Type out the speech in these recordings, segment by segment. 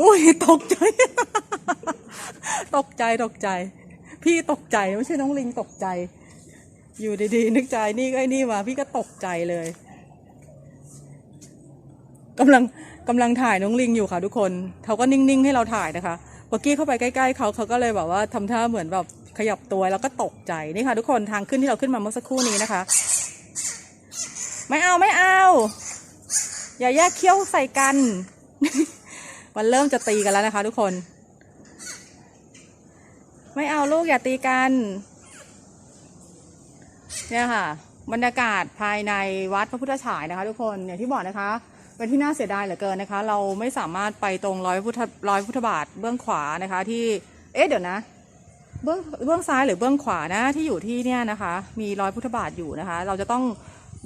อุ้ยตกใจ ตกใจตกใจ พี่ตกใจไม่ใช่น้องลิงตกใจ อยู่ดีๆ นึกใจนี่ก็ไอ้นี่มาพี่ก็ตกใจเลยกำลังกำลังถ่ายน้องลิงอยู่ค่ะทุกคนเขาก็นิ่งๆให้เราถ่ายนะคะเมื่อกี้เข้าไปใกล้ๆเขาเขาก็เลยแบบว่าทำท่าเหมือนแบบขยับตัวแล้วก็ตกใจนี่ค่ะ ทุกคนทางขึ้นที่เราขึ้นมาเมื่อสักครู่นี้นะคะ ไม่เอาไม่เอา อย่าแยกเขี้ยวใส่กัน มันเริ่มจะตีกันแล้วนะคะ ทุกคน ไม่เอาลูกอย่าตีกัน เนี่ยค่ะ บรรยากาศภายในวัดพระพุทธฉายนะคะ ทุกคนอย่างที่บอกนะคะเป็นที่น่าเสียดายเหลือเกินนะคะ เราไม่สามารถไปตรงร้อยพุทธร้อยพุทธบาทเบื้องขวานะคะ ที่เอ๊ะเดี๋ยวนะ เบื้องเบื้องซ้ายหรือเบื้องขวานะที่อยู่ที่เนี่ยนะคะ มีรอยพุทธบาทอยู่นะคะ เราจะต้อง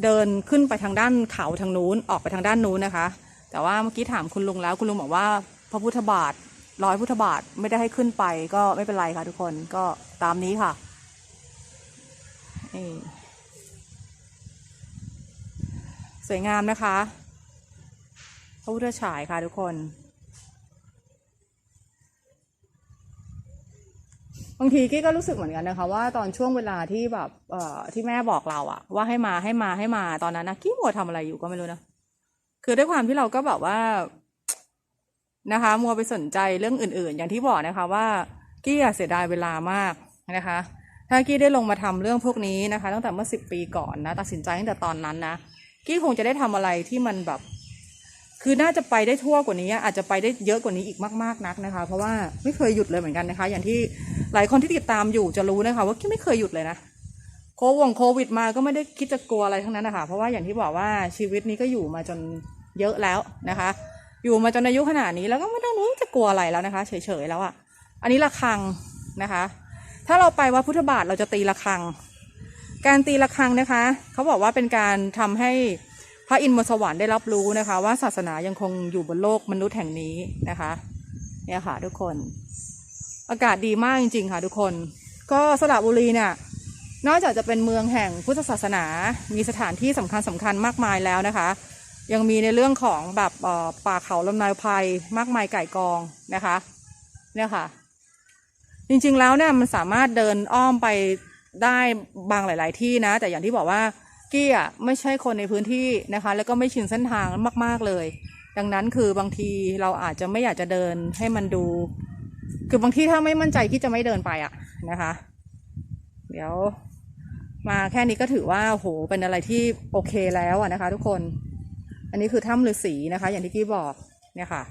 เดินขึ้นไปทางด้านเขาทางนู้นออกไปทางด้านนู้นนะคะ แต่ว่าเมื่อกี้ถามคุณลุงแล้วคุณลุงบอกว่า พระพุทธบาทร้อยพุทธบาทไม่ได้ให้ขึ้นไปก็ไม่เป็นไรค่ะทุกคนก็ตามนี้ค่ะนี่สวยงามนะคะ พระพุทธฉายค่ะทุกคน บางทีกี้ก็รู้สึกเหมือนกันนะคะ ว่าตอนช่วงเวลาที่แบบเอ่อที่แม่บอกเราอะว่าให้มาให้มาให้มาตอนนั้นนะกี้มัวทำอะไรอยู่ก็ไม่รู้นะ คือด้วยความที่เราก็แบบว่านะคะ มัวไปสนใจเรื่องอื่น ๆ อย่างที่บอกนะคะว่ากี้เสียดายเวลามากนะคะ ถ้ากี้ได้ลงมาทำเรื่องพวกนี้นะคะ ตั้งแต่เมื่อสิบปีก่อนนะตัดสินใจตั้งแต่ตอนนั้นนะกี้คงจะได้ทำอะไรที่มันแบบ คือน่าจะไปได้ทั่วกว่านี้ อาจจะไปได้เยอะกว่านี้อีกมาก ๆนักนะคะ เพราะว่าไม่เคยหยุดเลยเหมือนกันนะคะ อย่างที่หลายคนที่ติดตามอยู่จะรู้นะคะ ว่ากี้ไม่เคยหยุดเลยนะ โควงโควิดมาก็ไม่ได้คิดจะกลัวอะไรทั้งนั้นนะคะเพราะว่าอย่างที่บอกว่าชีวิตนี้ก็อยู่มาจนเยอะแล้วนะคะ อยู่มาจนอายุขนาดนี้แล้วก็ไม่ต้องรู้จะกลัวอะไรแล้วนะคะเฉยๆแล้วอะ่ะ อันนี้ระฆังนะคะ ถ้าเราไปวัดพุทธบาทเราจะตีระฆัง การตีระฆังนะคะเขาบอกว่าเป็นการทำให้พระอินทร์บนสวรรค์ได้รับรู้นะคะ ว่าศาสนายังคงอยู่บนโลกมนุษย์แห่งนี้นะคะเนี่ยค่ะทุกคน อากาศดีมากจริง ๆ ค่ะ ทุกคน ก็สระบุรีเนี่ย นอกจากจะเป็นเมืองแห่งพุทธศาสนา มีสถานที่สำคัญสำคัญมากมายแล้วนะคะ ยังมีในเรื่องของแบบป่าเขาลำนาวไพรมากมายไก่กองนะคะเนี่ยค่ะ จริงๆแล้วเนี่ยมันสามารถเดินอ้อมไปได้บางหลาย ๆ ที่นะ แต่อย่างที่บอกว่ากี้อะไม่ใช่คนในพื้นที่นะคะ แล้วก็ไม่ชินเส้นทางมาก ๆเลย ดังนั้นคือบางทีเราอาจจะไม่อยากจะเดินให้มันดู คือบางที่ถ้าไม่มั่นใจกี้จะไม่เดินไปอะนะคะ เดี๋ยว มาแค่นี้ก็ถือว่าโหเป็นอะไรที่โอเคแล้วนะคะ ทุกคน อันนี้คือถ้ำฤาษีนะคะ อย่างที่กี้บอกเนี่ยค่ะ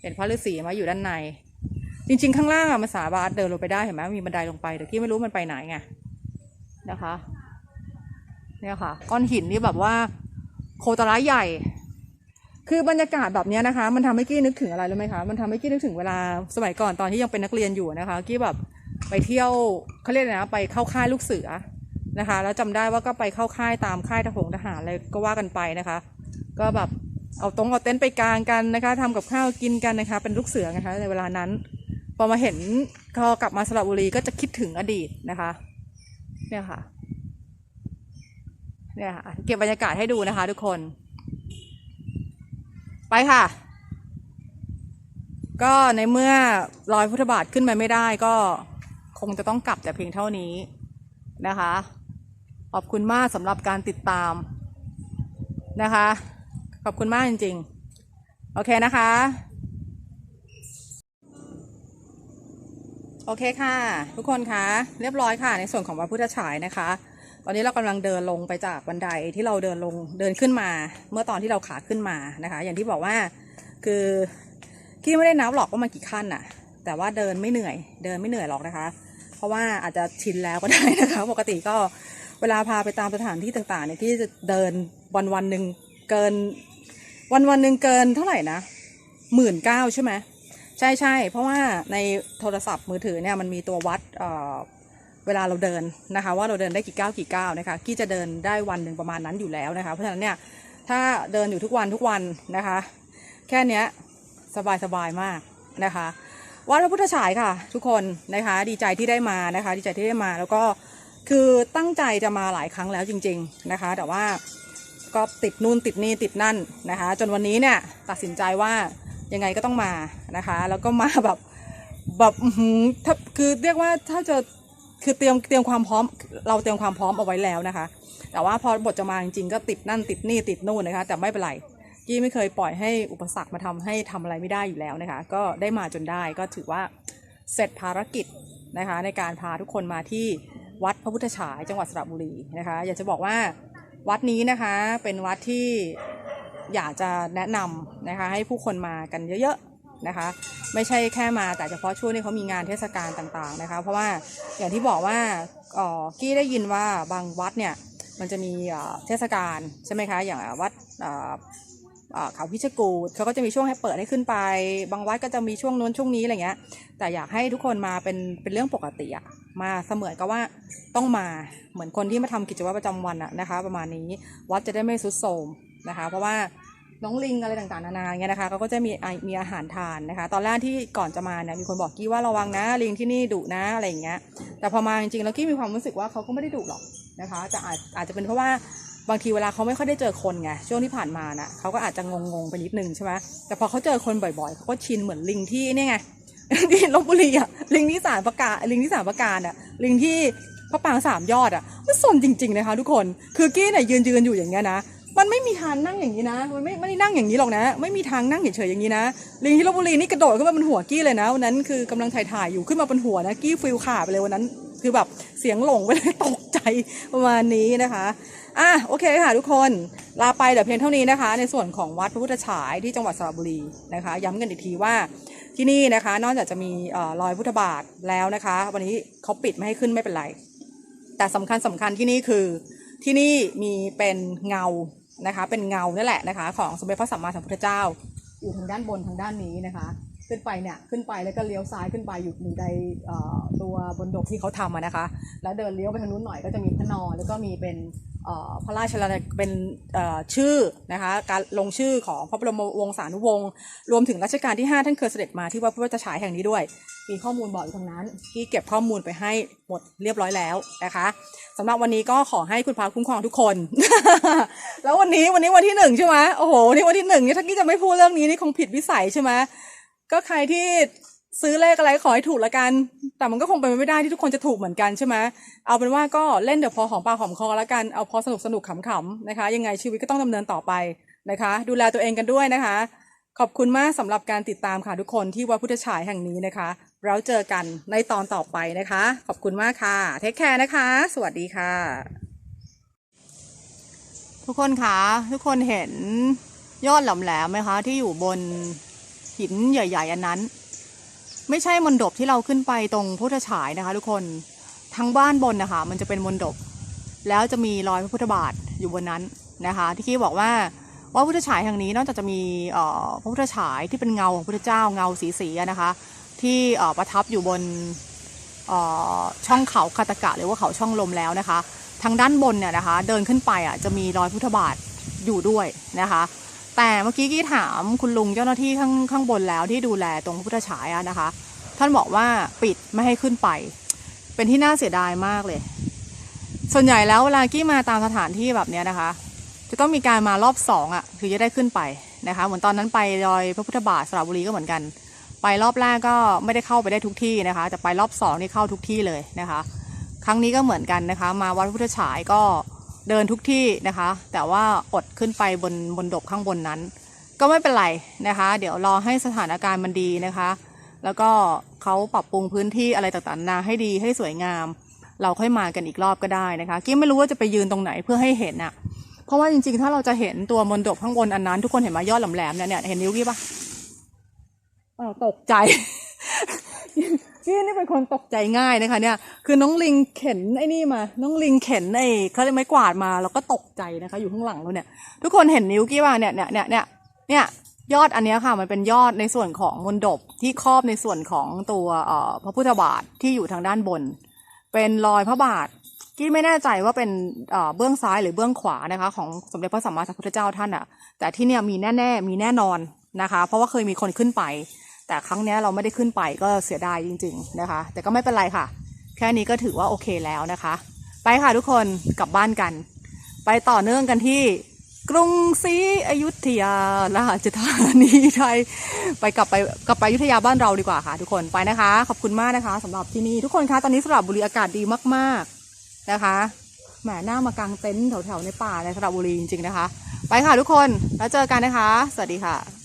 เห็นพระฤาษีมาอยู่ด้านใน จริง ๆ ข้างล่างอะมันสามารถเดินลงไปได้เห็นไหมมีบันไดลงไปแต่กี้ไม่รู้มันไปไหนไงนะคะ เนี่ยค่ะ ก้อนหินนี่แบบว่า โคตรร้ายใหญ่ คือบรรยากาศแบบเนี้ยนะคะ มันทำให้กี้นึกถึงอะไรรู้ไหมคะ มันทำให้กี้นึกถึงเวลาสมัยก่อนตอนที่ยังเป็นนักเรียนอยู่นะคะ กี้แบบไปเที่ยวเขาเรียกนะ ไปเข้าค่ายลูกเสือ นะคะ แล้วจำได้ว่าก็ไปเข้าค่ายตามค่ายทหงทหารอะไรก็ว่ากันไปนะคะ ก็แบบเอาตรงเอาเต็นท์ไปกลางกันนะคะทำกับข้าวกินกันนะคะ เป็นลูกเสือนะคะ ในเวลานั้น พอมาเห็นพอกลับมาสระบุรีก็จะคิดถึงอดีตนะคะ เนี่ยค่ะ เนี่ยค่ะ เก็บบรรยากาศให้ดูนะคะ ทุกคน ไปค่ะ ก็ในเมื่อรอยพุทธบาทขึ้นไปไม่ได้ก็คงจะต้องกลับแต่เพียงเท่านี้นะคะ ขอบคุณมากสำหรับการติดตามนะคะ ขอบคุณมากจริง ๆ โอเคนะคะ โอเคค่ะ ทุกคนคะเรียบร้อยค่ะ ในส่วนของพระพุทธฉายนะคะ ตอนนี้เรากำลังเดินลงไปจากบันไดที่เราเดินลงเดินขึ้นมา เมื่อตอนที่เราขาขึ้นมานะคะ อย่างที่บอกว่าคือกี้ไม่ได้นับหรอกว่ามันกี่ขั้นน่ะ แต่ว่าเดินไม่เหนื่อย เดินไม่เหนื่อยหรอกนะคะ เพราะว่าอาจจะชินแล้วก็ได้นะคะ ปกติก็ เวลาพาไปตามสถานที่ต่างๆเนี่ยที่จะเดินวันวันๆหนึ่งเกิน วันวันๆหนึ่งเกินเท่าไหร่นะหมื่นเก้าใช่ไหมใช่ใช่เพราะว่าในโทรศัพท์มือถือเนี่ยมันมีตัววัดเเวลาเราเดินนะคะ ว่าเราเดินได้กี่ก้าวกี่ก้าวนะคะกี้จะเดินได้วันหนึ่งประมาณนั้นอยู่แล้วนะคะ เพราะฉะนั้นเนี่ยถ้าเดินอยู่ทุกวันทุกวันนะคะ แค่เนี้ยสบายสบายมากนะคะวัดพระพุทธฉายค่ะ ทุกคนนะคะ ดีใจที่ได้มานะคะ ดีใจที่ได้มาแล้วก็ คือตั้งใจจะมาหลายครั้งแล้วจริง ๆนะคะ แต่ว่าก็ติดนู่นติดนี่ติดนั่นนะคะ จนวันนี้เนี่ยตัดสินใจว่ายังไงก็ต้องมานะคะ แล้วก็มาแบบแบบถ้าคือเรียกว่าถ้าจะคือเตรียมเตรียมความพร้อม เราเตรียมความพร้อมเอาไว้แล้วนะคะ แต่ว่าพอบทจะมาจริงๆก็ติดนั่นติดนี่ติดนู่นนะคะ แต่ไม่เป็นไรกี้ไม่เคยปล่อยให้อุปสรรคมาทำให้ทำอะไรไม่ได้อยู่แล้วนะคะ ก็ได้มาจนได้ก็ถือว่าเสร็จภารกิจนะคะ ในการพาทุกคนมาที่ วัดพระพุทธฉายจังหวัดสระบุรีนะคะ อยากจะบอกว่าวัดนี้นะคะเป็นวัดที่อยากจะแนะนำนะคะให้ผู้คนมากันเยอะๆนะคะ ไม่ใช่แค่มาแต่เฉพาะช่วงที่เขามีงานเทศกาลต่างๆนะคะ เพราะว่าอย่างที่บอกว่าอ่อกี้ได้ยินว่าบางวัดเนี่ยมันจะมีเทศกาลใช่ไหมคะอย่างวัดเอ่อเอ่อเขาพิชกูดเขาก็จะมีช่วงให้เปิดให้ขึ้นไป บางวัดก็จะมีช่วงนู้นช่วงนี้อะไรเงี้ยแต่อยากให้ทุกคนมาเป็นเป็นเรื่องปกติอะ มาเสมือนกับว่าต้องมาเหมือนคนที่มาทำกิจวัตรประจำวันอะนะคะ ประมาณนี้วัดจะได้ไม่สุดโทมนะคะ เพราะว่าน้องลิงอะไรต่างๆนานาเงี้ยนะคะเขาก็จะมีมีอาหารทานนะคะ ตอนแรกที่ก่อนจะมาเนี่ยมีคนบอกกี้ว่าระวังนะลิงที่นี่ดุนะอะไรอย่างเงี้ย แต่พอมาจริงๆแล้วกี้มีความรู้สึกว่าเขาก็ไม่ได้ดุหรอกนะคะแต่อาจอาจจะเป็นเพราะว่าบางทีเวลาเขาไม่ค่อยได้เจอคนไงช่วงที่ผ่านมาน่ะเขาก็อาจจะงงๆไปนิดนึงใช่ไหมแต่พอเขาเจอคนบ่อยๆเขาก็ชินเหมือนลิงที่นี่ไง ที่ลบบุรีอะลิงที่สารประกาศลิงที่สารประการอะลิงที่พระปางสามยอดอะมันสนจริงๆนะคะทุกคนคือกี้เนี่ยยืนยืนอยู่อย่างเงี้ยนะมันไม่มีทางนั่งอย่างนี้นะ มันไม่ไม่ได้นั่งอย่างนี้หรอกนะ ไม่มีทางนั่งเฉยๆอย่างนี้นะ ลิงที่ลบบุรีนี่กระโดดขึ้นมาบนหัวกี้เลยนะ วันนั้นคือกำลังถ่ายๆอยู่ขึ้นมาบนหัวนะ กี้ฟิลขาดไปเลยวันนั้น คือแบบเสียงหลงไปเลยตกใจประมาณนี้นะคะอะโอเคค่ะทุกคนลาไปเดี๋ยวเพียงเท่านี้นะคะ ในส่วนของวัดพระพุทธฉายที่จังหวัดสระบุรีนะคะ ย้ำกันอีกทีว่าที่นี่นะคะ นอกจากจะมีเอ่อรอยพุทธบาทแล้วนะคะ วันนี้เขาปิดไม่ให้ขึ้นไม่เป็นไร แต่สำคัญสำคัญที่นี่คือที่นี่มีเป็นเงานะคะ เป็นเงานั่แหละนะคะ ของสมเด็จพระสัมมาสัมพุทธเจ้า อยู่ทางด้านบนทางด้านนี้นะคะ ขึ้นไปเนี่ยขึ้นไปแล้วก็เลี้ยวซ้ายขึ้นไปอยู่ในตัวบนดกที่เขาทำนะคะ แล้วเดินเลี้ยวไปทางนู้นหน่อยก็จะมีพระนอนแล้วก็มีเป็นพระราชาเป็นเอ่อชื่อนะคะการลงชื่อของพระบรมวงศานุวงศ์รวมถึงรัชกาลที่ 5 ท่านเคยเสด็จมาที่วัดพระพุทธฉายแห่งนี้ด้วย มีข้อมูลบอกอยู่ตรงนั้น ที่เก็บข้อมูลไปให้หมดเรียบร้อยแล้วนะคะสำหรับวันนี้ก็ขอให้คุณพระคุ้มครองทุกคน แล้ววันนี้วันนี้วันที่หนึ่งใช่ไหมโอ้โหวันนี้วันที่หนึ่งนี่ถ้ากี้จะไม่พูดเรื่องนี้นี่คงผิดวิสัยใช่ไหม ก็ใครที่ซื้อเลขอะไรขอให้ถูกละกัน แต่มันก็คงเป็นไปไม่ได้ที่ทุกคนจะถูกเหมือนกันใช่ไหมเอาเป็นว่าก็เล่นเดี๋ยวพอหอมปากหอมคอล้วกัน เอาพอสนุกสนุกขำๆนะคะ ยังไงชีวิตก็ต้องดำเนินต่อไปนะคะ ดูแลตัวเองกันด้วยนะคะ ขอบคุณมากสำหรับการติดตามค่ะทุกคนที่วัดพุทธฉายแห่งนี้นะคะแล้วเจอกันในตอนต่อไปนะคะ ขอบคุณมากค่ะเทคแคร์นะคะ สวัสดีค่ะ ทุกคนคะทุกคนเห็นยอดแหลมๆไหมคะที่อยู่บน หินใหญ่ ๆ อันนั้น ไม่ใช่มนดบที่เราขึ้นไปตรงพุทธฉายนะคะ ทุกคนทั้งบ้านบนนะคะ มันจะเป็นมนดบแล้วจะมีรอยพระพุทธบาทอยู่บนนั้นนะคะ ที่กี้บอกว่าว่าพุทธฉายแห่งนี้นอกจากจะมีพระพุทธฉายที่เป็นเงาของพระพุทธเจ้าเงาสีสีๆนะคะ ที่ประทับอยู่บนช่องเขาคาตกะหรือว่าเขาช่องลมแล้วนะคะ ทางด้านบนเนี่ยนะคะ เดินขึ้นไปอะจะมีรอยพุทธบาทอยู่ด้วยนะคะ แต่เมื่อกี้กี้ถามคุณลุงเจ้าหน้าที่ข้างข้างบนแล้วที่ดูแลตรงพระพุทธฉายะนะคะ ท่านบอกว่าปิดไม่ให้ขึ้นไป เป็นที่น่าเสียดายมากเลย ส่วนใหญ่แล้วเวลากี้มาตามสถานที่แบบเนี้ยนะคะ จะต้องมีการมารอบสองอะคือจะได้ขึ้นไปนะคะ เหมือนตอนนั้นไปรอยพระพุทธบาทสระบุรีก็เหมือนกัน ไปรอบแรกก็ไม่ได้เข้าไปได้ทุกที่นะคะแต่ไปรอบสองนี่เข้าทุกที่เลยนะคะ ครั้งนี้ก็เหมือนกันนะคะ มาวัดพุทธฉายก็ เดินทุกที่นะคะ แต่ว่าอดขึ้นไปบนบนดบข้างบนนั้น ก็ไม่เป็นไรนะคะ เดี๋ยวรอให้สถานการณ์มันดีนะคะ แล้วก็เขาปรับปรุงพื้นที่อะไรต่างๆนานาให้ดีให้สวยงาม เราค่อยมากันอีกรอบก็ได้นะคะกี้ไม่รู้ว่าจะไปยืนตรงไหนเพื่อให้เห็นอะเพราะว่าจริงๆ ถ้าเราจะเห็นตัวมนดบข้างบนอันนั้น ทุกคนเห็นมายอดแหลมๆเนี่ยเห็นนิ้วกี้ปะตกใจ กี้นี่เป็นคนตกใจง่ายนะคะเนี่ย คือน้องลิงเข็นไอ้นี่มา น้องลิงเข็นไอ้เขาเรียกไม้กวาดมาแล้วก็ตกใจนะคะ อยู่ข้างหลังเราเนี่ย ทุกคนเห็นนิ้วกี้ป่ะเนี่ยเนี่ยเนี่ยเนี่ยเนี่ยยอดอันนี้ค่ะมันเป็นยอดในส่วนของมนดบที่ครอบในส่วนของตัวพระพุทธบาทที่อยู่ทางด้านบน เป็นรอยพระบาทกี้ไม่แน่ใจว่าเป็นเอ่อเบื้องซ้ายหรือเบื้องขวานะคะ ของสมเด็จพระสัมมาสัมพุทธเจ้าท่านอะแต่ที่เนี่ยมีแน่ๆมีแน่นอนนะคะ เพราะว่าเคยมีคนขึ้นไป แต่ครั้งนี้เราไม่ได้ขึ้นไปก็เสียดายจริง ๆนะคะ แต่ก็ไม่เป็นไรค่ะ แค่นี้ก็ถือว่าโอเคแล้วนะคะ ไปค่ะทุกคนกลับบ้านกัน ไปต่อเนื่องกันที่กรุงศรีอยุธยาราชธานีไทย ไปกลับไปกลับไปอยุธยาบ้านเราดีกว่าค่ะ ทุกคนไปนะคะ ขอบคุณมากนะคะสำหรับที่นี่ทุกคนคะตอนนี้สระบุรีอากาศดีมาก ๆนะคะแหมหน้ามากางเต็นท์แถวๆในป่าในสระบุรีจริงๆนะคะ ไปค่ะทุกคนแล้วเจอกันนะคะ สวัสดีค่ะ